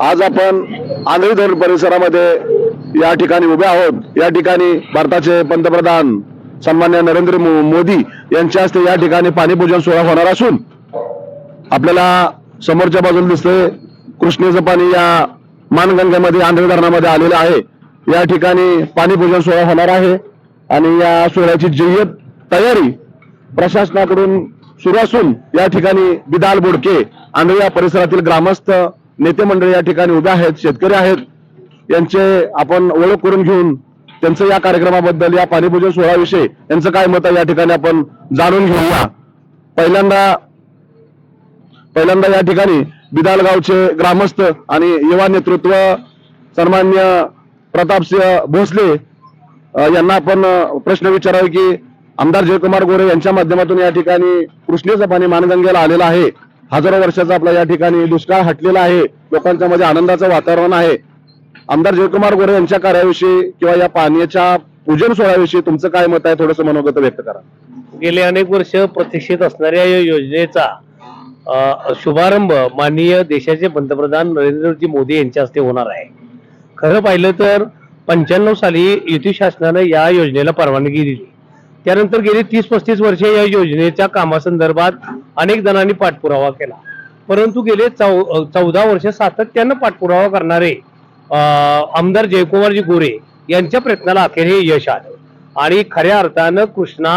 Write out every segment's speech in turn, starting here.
आज आपण आंधळी धरण परिसरामध्ये या ठिकाणी उभे आहोत. या ठिकाणी भारताचे पंतप्रधान सन्मान्य नरेंद्र मो- मोदी यांच्या हस्ते या ठिकाणी पाणीपूजन सोहळा होणार असून आपल्याला समोरच्या बाजूला दिसते कृष्णेचं पाणी या मानगंगेमध्ये आंधळी धरणामध्ये आलेलं आहे. या ठिकाणी पाणीपूजन सोहळा होणार आहे आणि या सोहळ्याची जय्यत तयारी प्रशासनाकडून सुरू असून या ठिकाणी बिदाल बोडके आंधळी या परिसरातील ग्रामस्थ नेते मंडळ या ठिकाणी उभे आहेत शेतकरी आहेत. यांचे आपण ओळख करून घेऊन त्यांचं या कार्यक्रमाबद्दल या पाणीपूजन सोहळ्याविषयी यांचं काय मत आहे या ठिकाणी आपण जाणून घेऊया. पहिल्यांदा पहिल्यांदा या ठिकाणी बिदालगावचे ग्रामस्थ आणि युवा नेतृत्व सन्मान्य प्रतापसिंह भोसले यांना आपण प्रश्न विचारावे की आमदार जयकुमार गोरे यांच्या माध्यमातून या ठिकाणी कृष्णेचं पाणी मानगंगेला आलेलं आहे. हजारो वर्षाचा आपला या ठिकाणी दुष्काळ हटलेला आहे. लोकांच्या मध्ये आनंदाचं वातावरण आहे. आमदार जयकुमार गोरे यांच्या कार्याविषयी किंवा या पाण्याच्या पूजन सोहळ्याविषयी तुमचं काय मत आहे? थोडंसं मनोगत व्यक्त करा. गेले अनेक वर्ष प्रतीक्षित असणाऱ्या या योजनेचा शुभारंभ माननीय देशाचे पंतप्रधान नरेंद्रजी मोदी यांच्या हस्ते होणार आहे. खरं पाहिलं तर पंच्याण्णव साली युती शासनानं या योजनेला परवानगी दिली. त्यानंतर गेली तीस पस्तीस वर्षे या योजनेच्या कामासंदर्भात अनेक जणांनी पाठपुरावा केला. परंतु गेले चौ चौदा वर्ष सातत्यानं पाठपुरावा करणारे आमदार जयकुमारजी गोरे यांच्या प्रयत्नाला अखेर हे यश आलं. आणि खऱ्या अर्थानं कृष्णा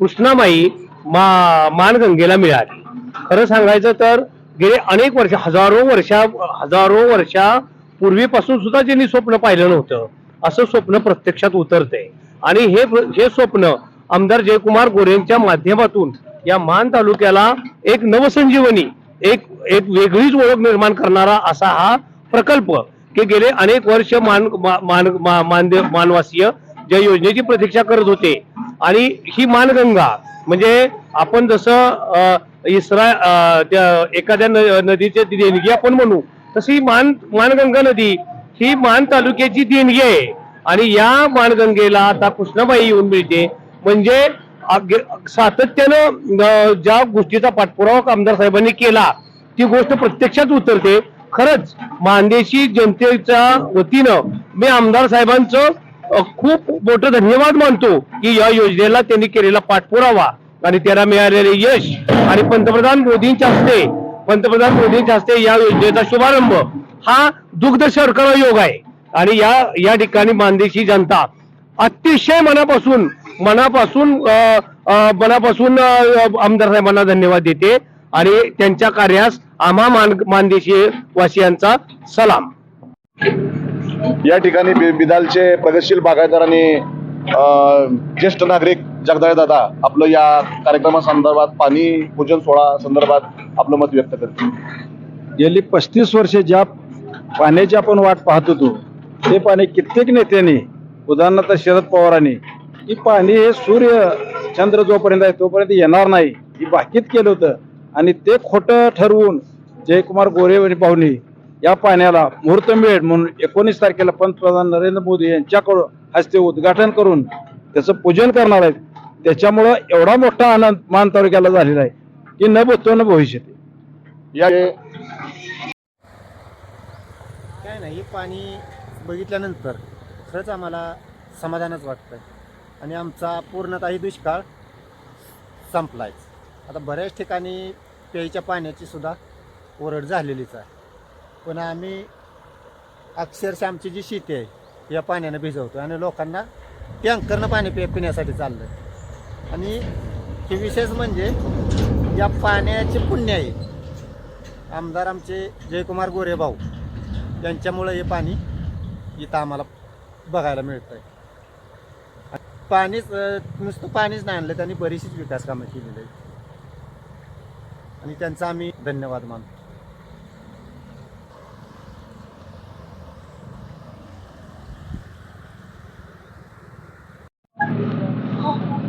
कृष्णामाई मा मानगंगेला मिळाली. खरं सांगायचं तर गेले अनेक वर्ष हजारो वर्षा हजारो वर्षापूर्वीपासून सुद्धा ज्यांनी स्वप्न पाहिलं नव्हतं असं स्वप्न प्रत्यक्षात उतरतंय. आणि हे हे स्वप्न आमदार जयकुमार गोरेंच्या माध्यमातून या मान तालुक्याला एक नवसंजीवनी एक एक वेगळीच ओळख निर्माण करणारा असा हा प्रकल्प की गेले अनेक वर्ष मान मा- मान मा- मानदेव मानवासीय ज्या योजनेची प्रतीक्षा करत होते. आणि ही मानगंगा म्हणजे आपण जसं अ, इसरा त्या एखाद्या न- नदीचे देणगी आपण म्हणू तशी मान मानगंगा नदी ही मान तालुक्याची देणगी आहे. आणि या मानगंगेला आता कृष्णाबाई येऊन मिळते. म्हणजे सातत्यानं ज्या गोष्टीचा पाठपुरावा आमदार साहेबांनी केला ती गोष्ट प्रत्यक्षात उतरते. खरंच मानदेशी जनतेच्या वतीनं मी आमदार साहेबांचं खूप मोठं धन्यवाद मानतो की या योजनेला त्यांनी केलेला पाठपुरावा आणि त्याला मिळालेले यश. आणि पंतप्रधान मोदींच्या हस्ते पंतप्रधान मोदींच्या हस्ते या योजनेचा शुभारंभ हा दुग्ध शर्करा योग आहे. आणि या या ठिकाणी मानदेशी जनता अतिशय मनापासून मनापासून मनापासून आमदार साहेबांना धन्यवाद देते आणि त्यांच्या कार्यास आम्हा मान मानदेशी वासियांचा सलाम. या ठिकाणी बिदालचे प्रगतशील बागायतदार आणि अं, ज्येष्ठ नागरिक जगदाळे दादा आपलं या कार्यक्रमासंदर्भात पाणी पूजन सोहळा संदर्भात आपलं मत व्यक्त करतील. गेली पस्तीस वर्षे ज्या पाण्याची आपण वाट पाहत होतो ते पाणी कित्येक नेत्यांनी उदाहरणार्थ शरद पवारांनी की पाणी हे सूर्य चंद्र जोपर्यंत आहे तोपर्यंत येणार नाही. ही बाकीत केलं होतं. आणि ते खोटं ठरवून जयकुमार गोरे आणि पाहुणे या पाण्याला मुहूर्त मिळेल म्हणून एकोणीस तारखेला पंतप्रधान नरेंद्र मोदी यांच्याकडून हस्ते उद्घाटन करून त्याचं पूजन करणार आहेत. त्याच्यामुळं एवढा मोठा आनंद मान तालुक्याला झालेला आहे की न भूतो न भविष्यती. या काय नाही हे पाणी बघितल्यानंतर खरंच आम्हाला समाधानच वाटतं आणि आमचा पूर्णतः दुष्काळ संपलायच आता बऱ्याच ठिकाणी प्यायच्या पाण्याची सुद्धा ओरड झालेलीच आहे. पण आम्ही अक्षरशः आमची जी शेती आहे या पाण्यानं भिजवतो आणि लोकांना टँकरनं पाणी पि पिण्यासाठी चाललं आहे आणि हे विशेष म्हणजे या पाण्याचे पुण्य आहे. आमदार आमचे जयकुमार गोरे भाऊ यांच्यामुळं हे पाणी इथं आम्हाला बघायला मिळतं आहे पाणीच अं, नुसतं पाणीच नाही आणलं त्यांनी बरीचशीच विकास कामं केलेली आहेत. आणि त्यांचा आम्ही धन्यवाद मानतो.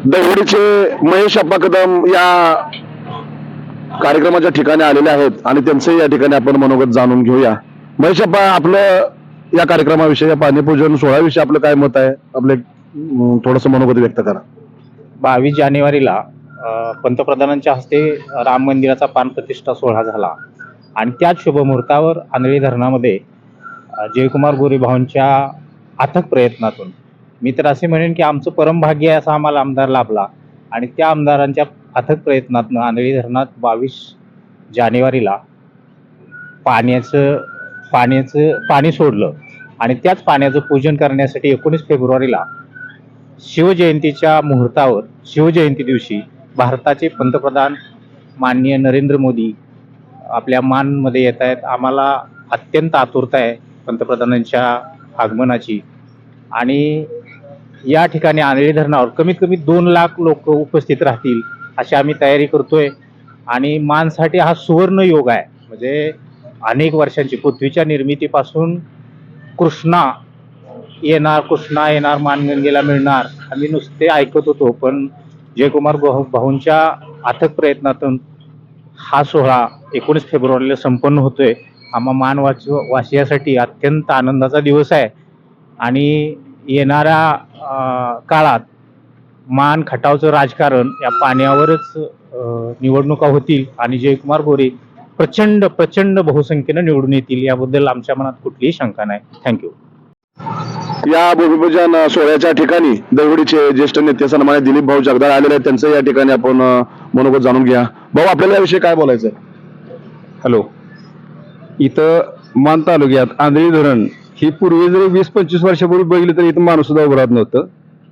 दहिवडीचे महेश अप्पा कदम या कार्यक्रमाच्या ठिकाणी आलेले आहेत आणि त्यांचे या ठिकाणी आपण मनोगत जाणून घेऊया. महेश अप्पा आपलं या कार्यक्रमाविषयी या पाणीपूजन सोहळ्याविषयी आपलं काय मत आहे? आपले थोडस मनोगत व्यक्त करा. बावीस जानेवारीला पंतप्रधानांच्या हस्ते राम मंदिराचा प्राणप्रतिष्ठा सोहळा झाला. आणि त्याच शुभमुहूर्तावर आंधळी धरणामध्ये जयकुमार गोरे भाऊंच्या अथक प्रयत्नातून. मी तर असे म्हणेन की आमचं परमभाग्य आहे असा आम्हाला आमदार लाभला. आणि त्या आमदारांच्या अथक प्रयत्नातून आंधळी धरणात बावीस जानेवारीला पाण्याचं पाण्याचं पाणी सोडलं. आणि त्याच पाण्याचं पूजन करण्यासाठी एकोणीस फेब्रुवारीला शिवजयंतीच्या मुहूर्तावर शिवजयंती दिवशी भारताचे पंतप्रधान माननीय नरेंद्र मोदी आपल्या मानमध्ये येत आहेत. आम्हाला अत्यंत आतुरता आहे पंतप्रधानांच्या आगमनाची. आणि या ठिकाणी आंधळी धरणावर कमीत कमी दोन लाख लोक उपस्थित राहतील अशी आम्ही तयारी करतोय. आणि मानसाठी हा सुवर्ण योग आहे. म्हणजे अनेक वर्षांची पृथ्वीच्या निर्मितीपासून कृष्णा येणार कृष्णा येणार मानगंगेला मिळणार आम्ही नुसते ऐकत होतो पण जयकुमार भाऊ भाऊंच्या अथक प्रयत्नातून हा सोहळा एकोणीस फेब्रुवारीला संपन्न होतोय. आम्हा मानवाच वासियासाठी अत्यंत आनंदाचा दिवस आहे. आणि येणाऱ्या काळात मान खटावचं राजकारण या पाण्यावरच निवडणुका होतील आणि जयकुमार गोरे प्रचंड प्रचंड बहुसंख्येनं निवडून येतील याबद्दल आमच्या मनात कुठलीही शंका नाही. थँक्यू या भूमिपूजन सोहळ्याच्या ठिकाणी दहिवडीचे ज्येष्ठ नेते सन्मान्य दिलीप भाऊ जगदाळ आलेले आहेत. त्यांचं या ठिकाणी आपण मनोगत जाणून घ्या. भाऊ आपल्याला याविषयी काय बोलायचं हॅलो. इथं मान तालुक्यात आंधळी धरण ही पूर्वी जरी वीस पंचवीस वर्षापूर्वी बघितली तर इथं माणूस सुद्धा उभं नव्हतं.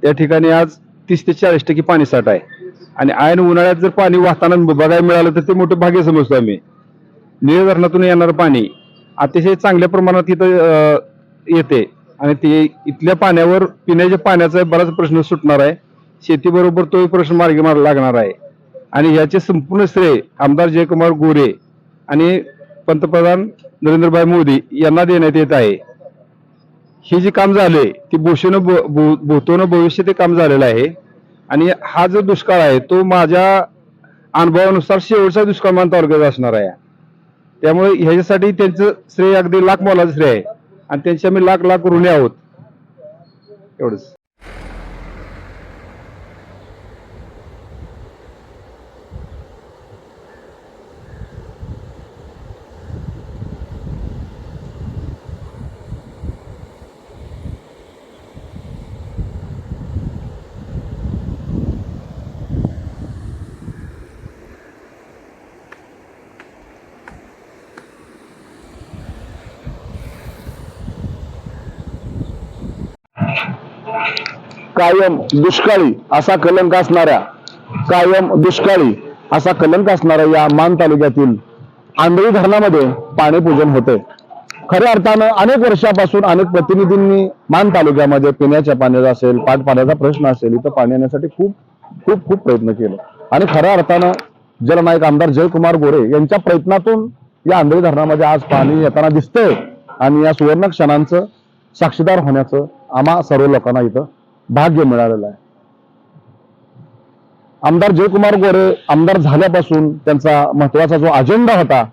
त्या ठिकाणी आज तीस ते चाळीस टक्के पाणी साठ आहे. आणि आयन उन्हाळ्यात जर पाणी वाहताना बघायला मिळालं तर ते मोठं भाग्य समजतो आम्ही. निळ धरणातून येणारं पाणी अतिशय चांगल्या प्रमाणात इथं येते. आणि ते इथल्या पाण्यावर पिण्याच्या पाण्याचा बराच प्रश्न सुटणार आहे. शेतीबरोबर तोही प्रश्न मार्गी मार लागणार आहे. आणि याचे संपूर्ण श्रेय आमदार जयकुमार गोरे आणि पंतप्रधान नरेंद्रभाई मोदी यांना देण्यात येत आहे. हे जे काम झाले ते भूषण भूतोनं भविष्य ते काम झालेलं आहे. आणि हा जो दुष्काळ आहे तो माझ्या अनुभवानुसार शेवटचा दुष्काळ मान तालुक्यात असणार आहे. त्यामुळे ह्याच्यासाठी त्यांचं श्रेय अगदी लाख मोलाचं श्रेय आहे. आणि त्यांचे आम्ही लाख लाख ऋणी आहोत. एवढंच. कायम दुष्काळी असा कलंक असणाऱ्या कायम दुष्काळी असा कलंक असणाऱ्या या मान तालुक्यातील आंधळी धरणामध्ये पाणी पूजन होते. खऱ्या अर्थानं अनेक वर्षापासून अनेक प्रतिनिधींनी मान तालुक्यामध्ये पिण्याच्या पाण्याचा असेल पाट पाण्याचा प्रश्न असेल इथं पाणी येण्यासाठी खूप खूप खूप प्रयत्न केले. आणि खऱ्या अर्थानं जलनायक आमदार जयकुमार गोरे यांच्या प्रयत्नातून या आंधळी धरणामध्ये आज पाणी येताना दिसतंय. आणि या सुवर्ण क्षणांचं साक्षीदार होण्याचं आम्हा सर्व लोकांना इथं भाग्य मिळालेलं आहे. आमदार जयकुमार गोरे आमदार झाल्यापासून त्यांचा महत्त्वाचा जो अजेंडा होता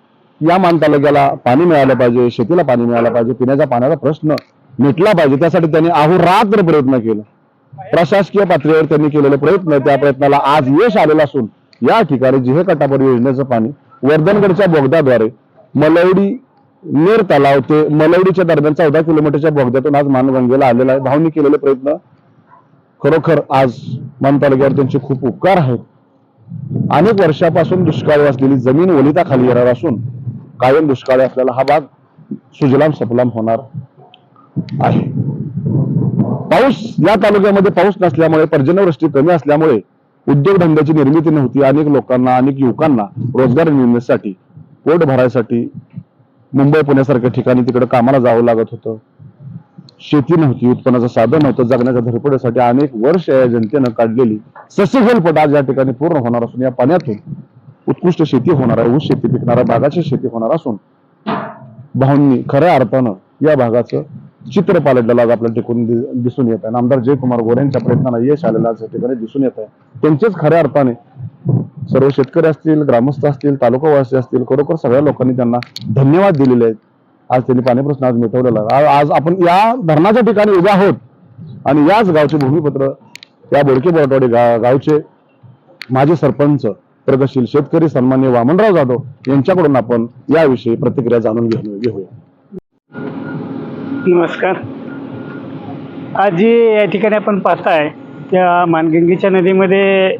या मान तालुक्याला पाणी मिळालं पाहिजे शेतीला पाणी मिळालं पाहिजे पिण्याच्या पाण्याचा प्रश्न मिटला पाहिजे त्यासाठी त्यांनी अहोरात्र प्रयत्न केला. प्रशासकीय पातळीवर त्यांनी केलेले प्रयत्न त्या प्रयत्नाला आज यश आलेलं असून या ठिकाणी जिहे कटापर योजनेचं पाणी वर्धनगडच्या बोगद्याद्वारे मलवडी नेर तलाव ते मलवडीच्या दरम्यान चौदा किलोमीटरच्या बोगद्यातून आज मानगंगेला आलेला आहे. भाऊनी केलेले प्रयत्न खरोखर आज मान तालुक्यावर त्यांचे खूप उपकार आहेत. अनेक वर्षापासून दुष्काळी असलेली जमीन ओलिताखाली येणार असून कायम दुष्काळी असलेला हा भाग सुजलाम सफलाम होणार आहे. पाऊस या तालुक्यामध्ये पाऊस नसल्यामुळे पर्जन्यवृष्टी कमी असल्यामुळे उद्योगधंद्याची निर्मिती नव्हती. अनेक लोकांना अनेक युवकांना रोजगार निर्मितीसाठी पोट भरायसाठी मुंबई पुण्यासारख्या ठिकाणी तिकडे कामाला जावं लागत होतं. शेती नव्हती उत्पन्नाचं साधन नव्हतं जगण्याच्या धडपडीसाठी अनेक वर्ष या जनतेनं काढलेली सस्यफलपट आज या ठिकाणी पूर्ण होणार असून या पाण्यातून उत्कृष्ट शेती होणार आहे ऊस शेती पिकणाऱ्या भागाची शेती होणार असून भाऊंनी खऱ्या अर्थानं या भागाचं चित्र पालटलेलं आज आपल्याला टिकून दिसून येत आहे. आमदार जयकुमार गोरेंच्या प्रयत्नांना यश आलेलं आज या ठिकाणी दिसून येत आहे. त्यांचेच खऱ्या अर्थाने सर्व शेतकरी असतील ग्रामस्थ असतील तालुकावासी असतील खरोखर सगळ्या लोकांनी त्यांना धन्यवाद दिलेले आहेत. आज त्यांनी पाणी प्रश्न आज मिटवलेला आज आपण या धरणाच्या ठिकाणी उभे आहोत आणि याच गावचे भूमिपत्र या बोडके बोरटवाडी गा गावचे माजी सरपंच प्रगतशील शेतकरी सन्मान्य वामनराव जाधव यांच्याकडून आपण याविषयी प्रतिक्रिया जाणून घेऊ घेऊया. नमस्कार. आज जी या ठिकाणी आपण पाहताय त्या मानगंगेच्या नदीमध्ये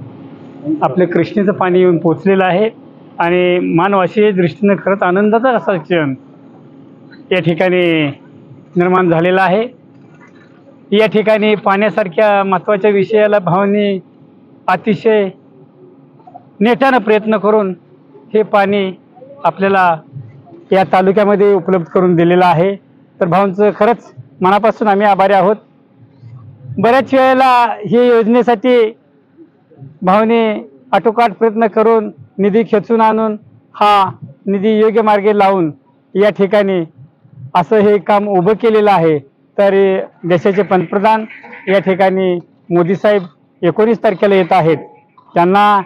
आपलं कृष्णेचं पाणी येऊन पोचलेलं आहे आणि मानवाशी दृष्टीनं खरंच आनंदाचा असा क्षण. या ठिकाणी निर्माण झालेला आहे. या ठिकाणी पाण्यासारख्या महत्त्वाच्या विषयाला भावनी अतिशय नेटानं प्रयत्न करून हे पाणी आपल्याला या तालुक्यामध्ये उपलब्ध करून दिलेलं आहे. तर भाऊंचं खरंच मनापासून आम्ही आभारी आहोत. बऱ्याच वेळेला ही योजनेसाठी भावने आटोकाट प्रयत्न करून निधी खेचून आणून हा निधी योग्य मार्गे लावून या ठिकाणी असं हे काम उभं केलेलं आहे. तर देशाचे पंतप्रधान या ठिकाणी मोदी साहेब एकोणीस तारखेला येत आहेत. त्यांना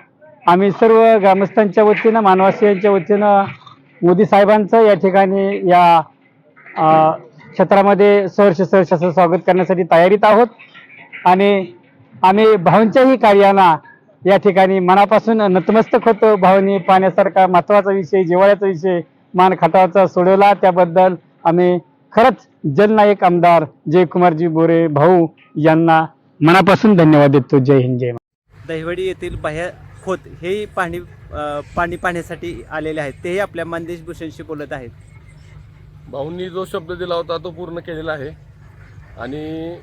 आम्ही सर्व ग्रामस्थांच्या वतीनं मानवासियांच्या वतीनं मोदी साहेबांचं या ठिकाणी या क्षेत्रामध्ये सहर्ष सहर्ष असं स्वागत करण्यासाठी तयारीत आहोत. आणि आम्ही भाऊंच्याही कार्यांना या ठिकाणी मनापासून नतमस्तक होतो. भाऊनी पाण्यासारखा महत्त्वाचा विषय जिवाळ्याचा विषय मान खटावाचा सोडवला. त्याबद्दल आम्ही खरंच जननायक आमदार जयकुमारजी बोरे भाऊ यांना मनापासून धन्यवाद देतो. जय हिंद जय महाराष्ट्र. दहिवडी येथील बाह्य खोत हेही पाणी पाणी पाहण्यासाठी आलेले आहेत. तेही आपल्या मानदेश भूषणशी बोलत आहेत. भाऊंनी जो शब्द दिला होता तो पूर्ण केलेला आहे. आणि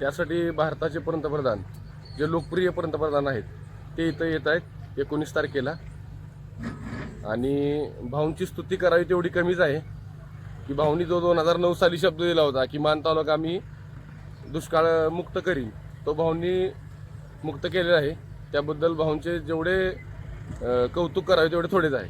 त्यासाठी भारताचे पंतप्रधान जे लोकप्रिय पंतप्रधान आहेत ते इथं येत आहेत एकोणीस तारखेला. आणि भाऊंची स्तुती करावी तेवढी कमीच आहे. की भाऊंनी जो दोन हजार नऊ साली शब्द दिला होता की मान तालुका आम्ही दुष्काळ मुक्त करीन. तो भाऊंनी मुक्त केलेला आहे. त्याबद्दल भाऊंचे जेवढे कौतुक करावे तेवढे थोडेच आहे.